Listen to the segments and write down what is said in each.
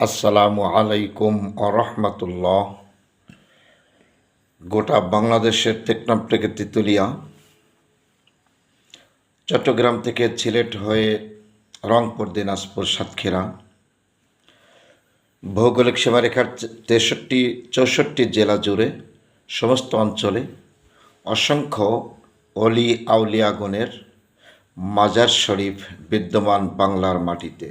আসসালামু আলাইকুম আরহামতুল্লাহ গোটা বাংলাদেশের টেকনাম থেকে তিতুলিয়া, চট্টগ্রাম থেকে সিলেট হয়ে রংপুর, দিনাজপুর, সাতক্ষীরা। ভৌগোলিক সীমারেখার তেষট্টি, চৌষট্টি জেলা জুড়ে সমস্ত অঞ্চলে অসংখ্য অলি আউলিয়াগণের মাজার শরীফ বিদ্যমান বাংলার মাটিতে।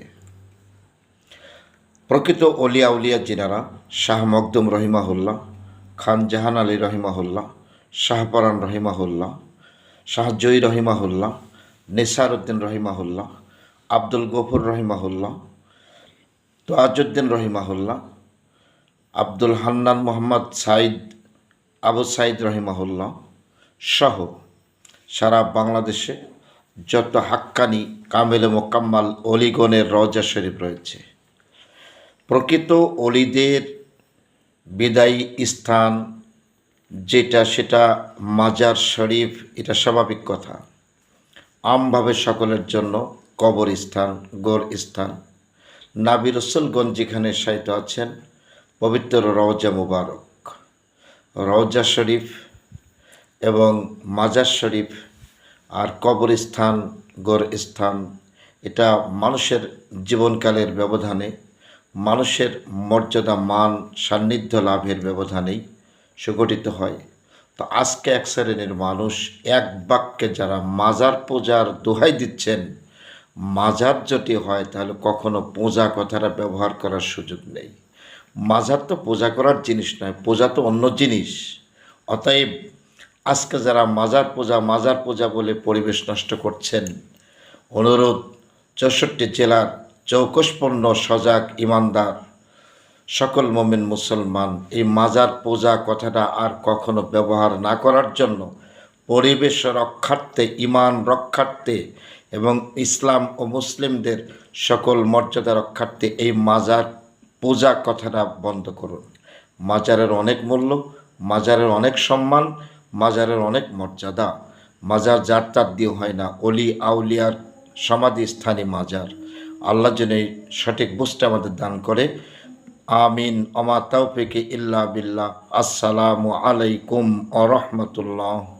প্রকৃত অলিয়া উলিয়া জিনারা শাহ মকদুম রহিমাহুল্লাহ, খান জাহান আলী রহিমাহুল্লাহ শাহপরান রহিমাহুল্লাহ, শাহ জয়ী রহিমাহুল্লাহ নিসার উদ্দিন রহিমাহুল্লাহ, আব্দুল গফুর রহিমাহুল্লাহ তোয়াজুদ্দিন রহিমাহুল্লাহ, আব্দুল হান্নান মোহাম্মদ সাইদ, আবু সাইদ রহিমাহুল্লাহ সহ সারা বাংলাদেশে যত হাক্কানি কামেল মোকাম্মাল অলিগণের রজা শরীফ রয়েছে। প্রকৃত অলিদের বিদায়ী স্থান যেটা, সেটা মাজার শরীফ, এটা স্বাভাবিক কথা। আমভাবে সকলের জন্য কবর স্থান গোর স্থান নাবি রসুলগঞ্জ যেখানে সাহিত্য আছেন, পবিত্র রওজা মুবারক। রওজা শরীফ এবং মাজার শরীফ আর কবরস্থান গোর স্থান এটা মানুষের জীবনকালের ব্যবধানে মানুষের মর্যাদা, মান, সান্নিধ্য লাভের ব্যবধানেই সুগঠিত হয়। তো আজকে এক শ্রেণির মানুষ এক বাক্যে যারা মাজার পূজার দোহাই দিচ্ছেন, মাজার যদি হয় তাহলে কখনো পূজা কথাটা ব্যবহার করার সুযোগ নেই। মাজার তো পূজা করার জিনিস নয়, পূজা তো অন্য জিনিস। অতএব আজকে যারা মাজার পূজা মাজার পূজা বলে পরিবেশ নষ্ট করছেন, অনুরোধ চৌষট্টি জেলার চৌকসপূর্ণ সজাগ, ইমানদার, সকল মমিন মুসলমান। এই মাজার পূজা কথাটা আর কখনো ব্যবহার না করার জন্য পরিবেশ রক্ষার্থে, ইমান রক্ষার্থে এবং ইসলাম ও মুসলিমদের সকল মর্যাদা রক্ষার্থে এই মাজার পূজা কথাটা বন্ধ করুন। মাজারের অনেক মূল্য, মাজারের অনেক সম্মান, মাজারের অনেক মর্যাদা। মাজার যার তার দিয়ে হয় না। অলি, আউলিয়ার সমাধি স্থানে মাজার। আল্লাহ যেন এই সঠিক বুঝটা আমাদের দান করে। আমিন। অমা পেকে ইল্লা বিল্লাহ। আসসালামু আলাইকুম আ রহমতুল্লাহ।